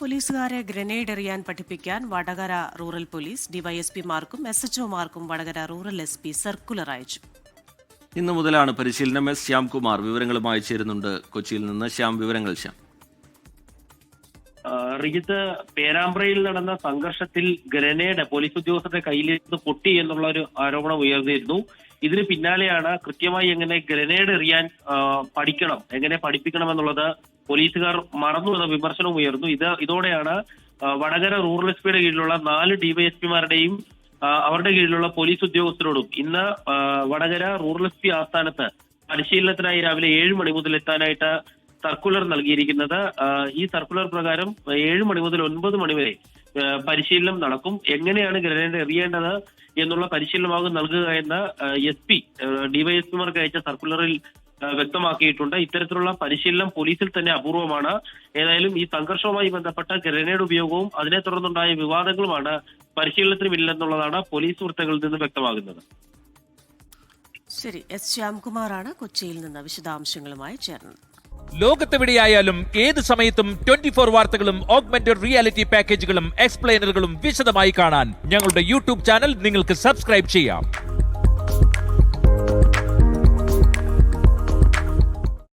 പോലീസുകാരെ ഗ്രനേഡ് എറിയാൻ പഠിപ്പിക്കാൻ വടകര റൂറൽ പോലീസ് ഡിവൈഎസ്പിമാർക്കും S എച്ച്ഒമാർക്കും Vadakara rural S P circular അയച്ചു. ഇന്നു മുതലാണ് പരിശീലനം. എസ് ശ്യാംകുമാർ വിവരങ്ങളുമായി ചേരുന്നുണ്ട്. കൊച്ചിയിൽ നിന്ന് ശ്യാം വിവരങ്ങൾ ശ്യാം. റിജിത്ത് പേരാമ്പ്രയിൽ നടന്ന സംഘർഷത്തിൽ ഗ്രനേഡ് പോലീസ് ഉദ്യോഗസ്ഥരുടെ കയ്യിൽ നിന്ന് പൊട്ടി എന്നുള്ള ഒരു ആരോപണം ഉയർന്നിരുന്നു. ഇതിന് പിന്നാലെയാണ് കൃത്യമായി എങ്ങനെ ഗ്രനേഡ് എറിയാൻ പഠിക്കണം എങ്ങനെ പഠിപ്പിക്കണം എന്നുള്ളത് പോലീസുകാർ മറന്നു എന്ന വിമർശനവും ഉയർന്നു. ഇത് ഇതോടെയാണ് വടകര റൂറൽ എസ് പിയുടെ കീഴിലുള്ള നാല് ഡിവൈഎസ്പിമാരുടെയും അവരുടെ കീഴിലുള്ള പോലീസ് ഉദ്യോഗസ്ഥരോടും ഇന്ന് വടകര റൂറൽ എസ് പി ആസ്ഥാനത്ത് പരിശീലനത്തിനായി രാവിലെ ഏഴ് മണി മുതൽ എത്താനായിട്ട് സർക്കുലർ നൽകിയിരിക്കുന്നത്. ഈ സർക്കുലർ പ്രകാരം ഏഴ് മണി മുതൽ ഒൻപത് മണി വരെ പരിശീലനം നടക്കും. എങ്ങനെയാണ് ഗ്രനേഡ് എറിയേണ്ടത് എന്നുള്ള പരിശീലനമാകും നൽകുക എന്ന് എസ് പി ഡിവൈഎസ്പിമാർക്ക് അയച്ച സർക്കുലറിൽ വ്യക്തമാക്കിയിട്ടുണ്ട്. ഇത്തരത്തിലുള്ള പരിശീലനം പോലീസിൽ തന്നെ അപൂർവമാണ്. ഏതായാലും ഈ സംഘർഷവുമായി ബന്ധപ്പെട്ട ഗ്രനേഡ് ഉപയോഗവും അതിനെ തുടർന്നുണ്ടായ വിവാദങ്ങളുമാണ് പരിശീലനത്തിനുമില്ലെന്നുള്ളതാണ് പോലീസ് വൃത്തങ്ങളിൽ നിന്ന് വ്യക്തമാകുന്നത്. ശരി എസ് ശ്യാംകുമാറാണ് കൊച്ചിയിൽ നിന്ന് വിശദാംശങ്ങളുമായി ചേർന്നത്. ലോകത്തെവിടെയായാലും ഏത് സമയത്തും ട്വന്റി ഫോർ വാർത്തകളും ഓഗ്മെന്റഡ് റിയാലിറ്റി പാക്കേജുകളും എക്സ്പ്ലെയിനറുകളും വിശദമായി കാണാൻ ഞങ്ങളുടെ യൂട്യൂബ് ചാനൽ നിങ്ങൾക്ക് സബ്സ്ക്രൈബ് ചെയ്യാം.